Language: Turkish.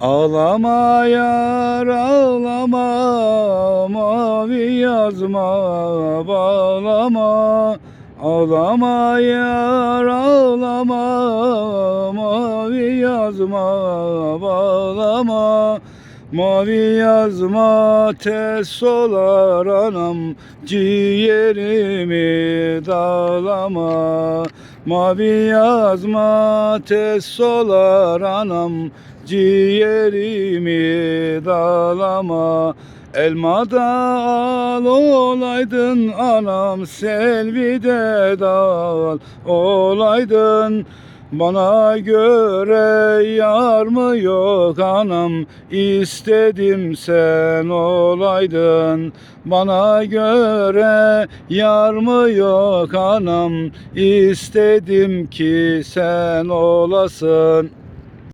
Ağlama yar ağlama mavi yazma bağlama. Ağlama yar ağlama mavi yazma bağlama. Mavi yazma tez olar anam ciğerimi dağlama Mavi yazma tez olar anam ciğerimi dağlama Elmada al olaydın anam selvide dal olaydın bana göre yar mı yok anam? İstedim sen olaydın. Bana göre yar mı yok anam? İstedim ki sen olasın